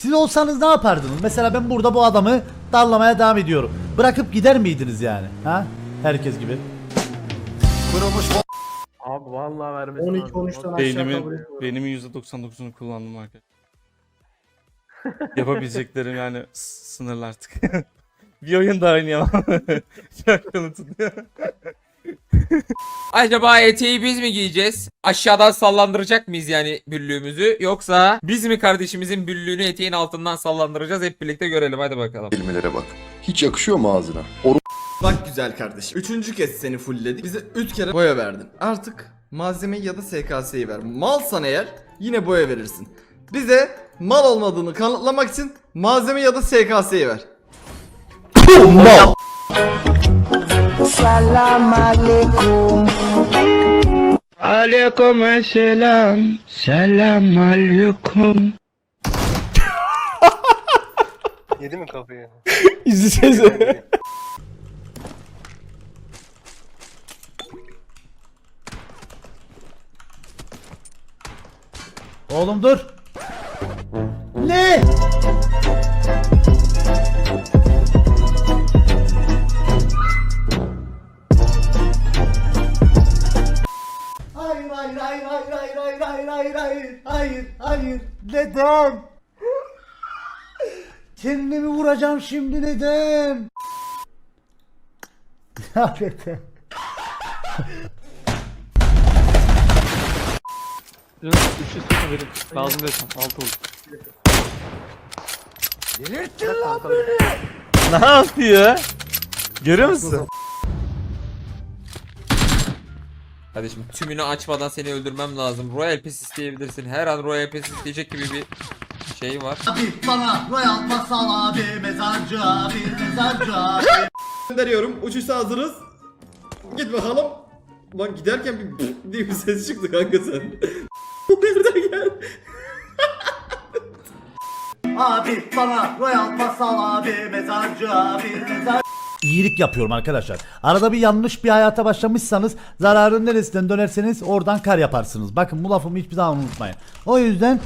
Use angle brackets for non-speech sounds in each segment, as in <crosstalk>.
Siz olsanız ne yapardınız? Mesela ben burada bu adamı darlamaya devam ediyorum. Bırakıp gider miydiniz yani? Ha? Herkes gibi. Abi vallahi vermesin. 12 13'ten aşağı kabul Beynimin, etmiyorum. beynimin %99'unu kullandım arkadaşlar. Yapabileceklerim yani s- sınırlı artık. <laughs> bir oyun daha oynayamam. <laughs> Çok tutuyor. <laughs> Acaba eteği biz mi giyeceğiz? Aşağıdan sallandıracak mıyız yani büllüğümüzü? Yoksa biz mi kardeşimizin büllüğünü eteğin altından sallandıracağız? Hep birlikte görelim hadi bakalım. kelimelere bak. Hiç yakışıyor mu ağzına? Bak güzel kardeşim. Üçüncü kez seni fullledik. Bize üç kere boya verdin. Artık malzemeyi ya da SKS'yi ver. Malsan eğer yine boya verirsin. Bize mal olmadığını kanıtlamak için malzeme ya da SKS'yi ver. Aleyküm selam. Selam aleyküm. <laughs> Yedi mi kafayı? İzleyeceğiz. Oğlum dur. Ne? neden? Kendimi vuracağım şimdi neden? Lanet. Yok, 300 sıfır verin. Lazım diyorsan 6 olur. Delirttin lan beni. Ne yapıyor? Görüyor musun? Kardeşim tümünü açmadan seni öldürmem lazım. Royal Pass isteyebilirsin. Her an Royal Pass isteyecek gibi bir şey var. Abi bana Royal Masal abi mezarcı abi mezarcı abi Gönderiyorum. Uçuşa hazırız. Git bakalım. Lan giderken bir <laughs> diye bir ses çıktı kanka sen. <laughs> Bu nereden geldi? Abi bana Royal Masal abi mezarcı abi mezarcı İyilik yapıyorum arkadaşlar. Arada bir yanlış bir hayata başlamışsanız zararın neresinden dönerseniz oradan kar yaparsınız. Bakın bu lafımı hiçbir zaman unutmayın. O yüzden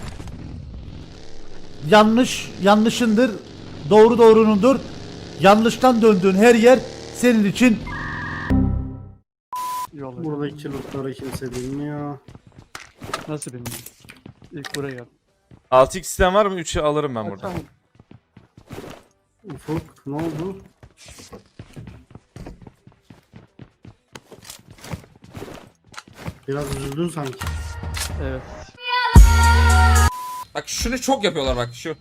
yanlış yanlışındır, doğru doğrunundur. Yanlıştan döndüğün her yer senin için Yolla. Buradaki lootları kimse bilmiyor. Nasıl bilmiyorum. İlk buraya gel. 6x sistem var mı? 3'ü alırım ben burada. Tamam. Ufuk ne oldu? Biraz üzüldün sanki. Evet. Bak şunu çok yapıyorlar bak şu.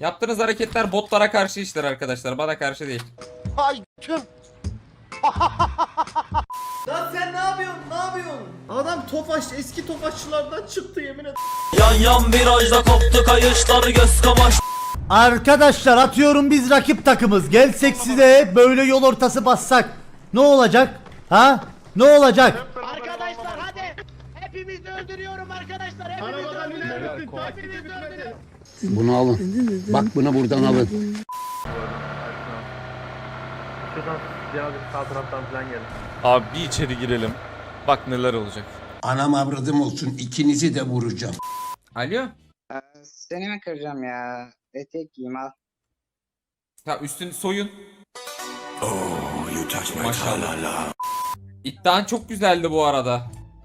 Yaptığınız hareketler botlara karşı işler arkadaşlar. Bana karşı değil. <laughs> Lan sen ne yapıyorsun? Ne yapıyorsun? Adam tofaş eski tofaşçılardan çıktı yemin ederim. Arkadaşlar atıyorum biz rakip takımız. Gelsek size böyle yol ortası bassak. Ne olacak? Ha? Ne olacak? Arkadaşlar hadi. Hepimizi öldürüyorum arkadaşlar. Hepimizi öldürüyorum. Hepimizi öldürüyorum. Bunu alın. Bak bunu buradan alın. Şuradan diğer bir sağ taraftan falan gelin. Abi bir içeri girelim. Bak neler olacak. Anam avradım olsun ikinizi de vuracağım. Alo? Ee, Seni mi kıracağım ya? Etek giyeyim al. Ya üstün soyun. Maşallah. İddian çok güzeldi bu arada.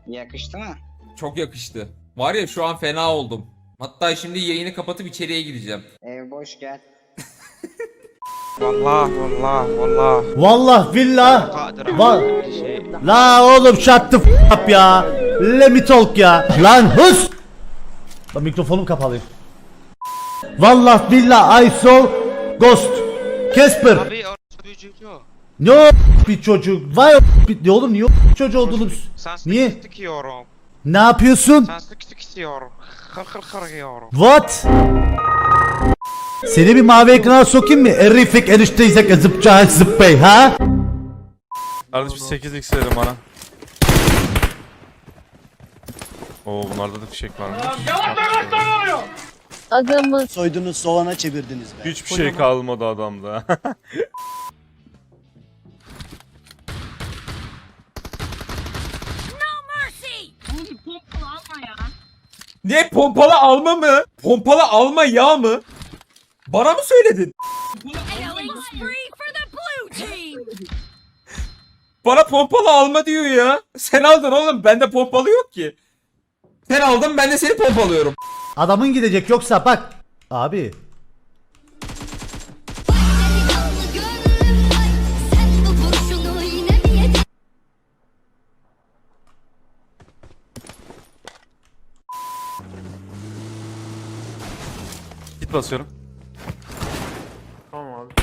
Yakıştı mı? Çok yakıştı. Var ya şu an fena oldum. Hatta şimdi yayını kapatıp içeriye gideceğim. Ev boş gel. <laughs> Vallah billah. Va La oğlum shut the f- up ya. Let me talk ya. Lan hus. Lan mikrofonum kapalı. Vallah billah I saw ghost. Casper. Ne o bir çocuk? Vay o bir ne oğlum niye o çocuğu oldunuz? Niye? Ne yapıyorsun? What? Seni bir mavi ekrana sokayım mı? Erifik enişteysek zıpçağın zıppey ha? Kardeş bir 8x verin bana. Oo bunlarda da fişek varmış. Adamı Soydunuz soğana çevirdiniz be. Hiçbir şey kalmadı adamda. Ne pompalı alma mı? Pompalı alma ya mı? Bana mı söyledin? Killing spree for the blue team. <laughs> Bana pompalı alma diyor ya. Sen aldın oğlum. Bende pompalı yok ki. Sen aldın ben de seni pompalıyorum. Adamın gidecek yoksa bak. Abi. Git basıyorum. Tamam abi.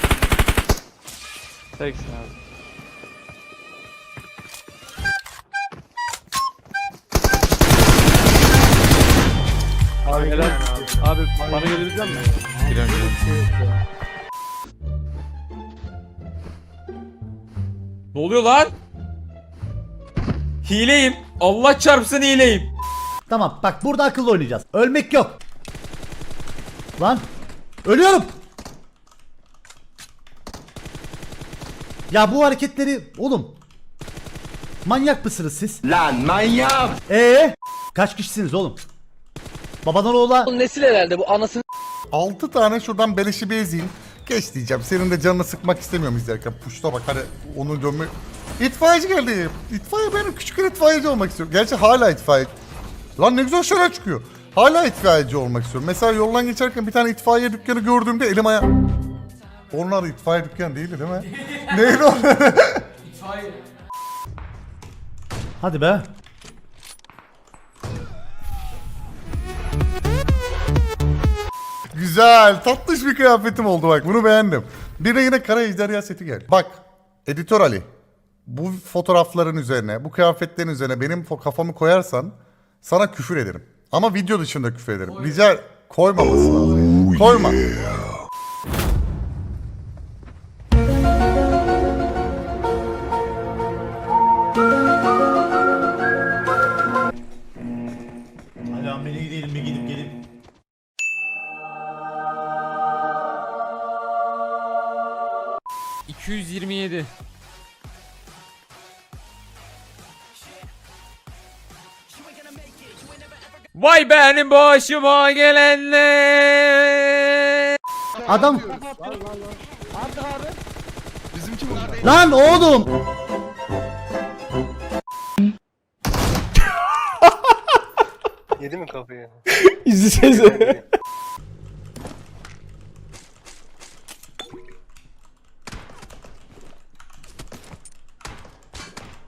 Teksin. Abi bana gelebilecek misin? Giriyorum giriyorum. Ne oluyor lan? Hileyim. Allah çarpsın hileyim. Tamam bak burada akıllı oynayacağız. Ölmek yok. Lan. Ölüyorum. Ya bu hareketleri oğlum. Manyak mısınız siz? Lan manyak! Ee? Kaç kişisiniz oğlum? Babadan oğula. Nesil herhalde bu anasını 6 tane şuradan beleşi bir ezeyim. Geç diyeceğim. Senin de canını sıkmak istemiyorum izlerken. Puşta bak hani onu dönme... İtfaiyeci geldi. İtfaiye benim küçük itfaiyeci olmak istiyorum. Gerçi hala itfaiye. Lan ne güzel şeyler çıkıyor. Hala itfaiyeci olmak istiyorum. Mesela yoldan geçerken bir tane itfaiye dükkanı gördüğümde elim aya... Onlar itfaiye dükkanı değildi değil mi? <laughs> Neydi o? Hadi be. Güzel, tatlış bir kıyafetim oldu bak. Bunu beğendim. Bir de yine kara ejderha seti gel. Bak, editör Ali. Bu fotoğrafların üzerine, bu kıyafetlerin üzerine benim kafamı koyarsan sana küfür ederim. Ama video dışında küfür ederim. Rica koymaması lazım. Koyma. Vay benim başıma gelenler. Adam. Lan oğlum. Yedi mi kafayı? <laughs>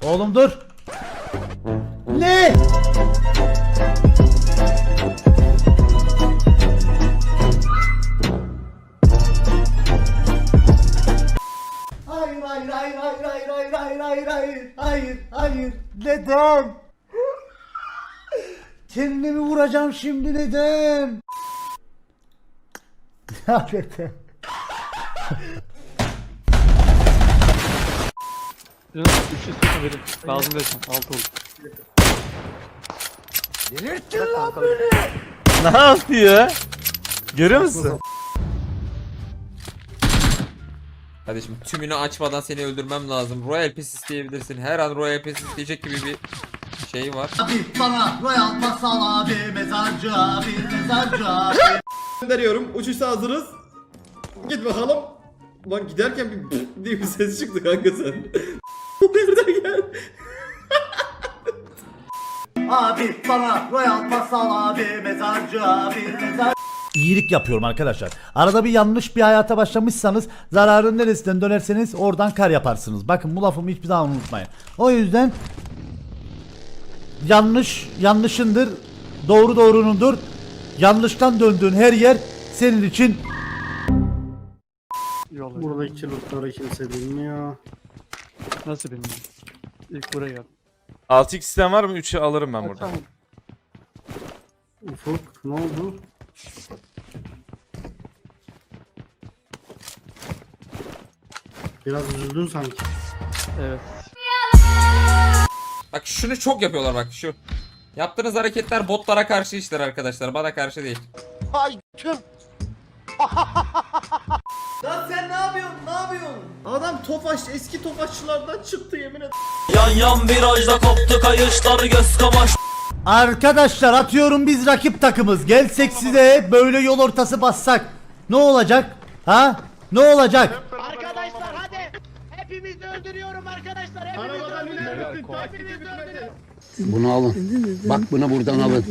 Oğlum dur. Neden? Kendimi vuracağım şimdi neden? Ya neden? Canım 300 sıkı verin. Lazım desem. 6 oldu. Ne yapıyor? Görüyor musun? Kardeşim tümünü açmadan seni öldürmem lazım. Royal Pass isteyebilirsin. Her an Royal Pass isteyecek gibi bir şey var. Abi bana Royal Masal abi mezarcı abi mezarcı abi Gönderiyorum. Uçuşta hazırız. Git bakalım. Lan giderken bir <laughs> diye bir ses çıktı kanka sen. <laughs> Bu nereden geldi? Abi bana Royal Masal abi mezarcı abi mezarcı İyilik yapıyorum arkadaşlar. Arada bir yanlış bir hayata başlamışsanız zararın neresinden dönerseniz oradan kar yaparsınız. Bakın bu lafımı hiçbir zaman unutmayın. O yüzden yanlış yanlışındır, doğru doğrunundur. Yanlıştan döndüğün her yer senin için Yol. Buradaki lootları kimse bilmiyor. Nasıl bilmiyorum. İlk buraya geldim. 6x sistem var mı? 3'ü alırım ben buradan. Ufuk ne oldu? Biraz üzüldün sanki. Evet. Bak şunu çok yapıyorlar bak şu. Yaptığınız hareketler botlara karşı işler arkadaşlar. Bana karşı değil. <laughs> Lan sen ne yapıyorsun? Ne yapıyorsun? Adam Tofaş eski Tofaşçılardan çıktı yemin ederim. Arkadaşlar atıyorum biz rakip takımız. Gelsek size böyle yol ortası bassak. Ne olacak? Ha? Ne olacak? Arkadaşlar hadi. Hepimizi öldürüyorum arkadaşlar. Hepimizi öldürüyorum. Hepimizi öldürüyorum. Bunu alın. Bak bunu buradan alın.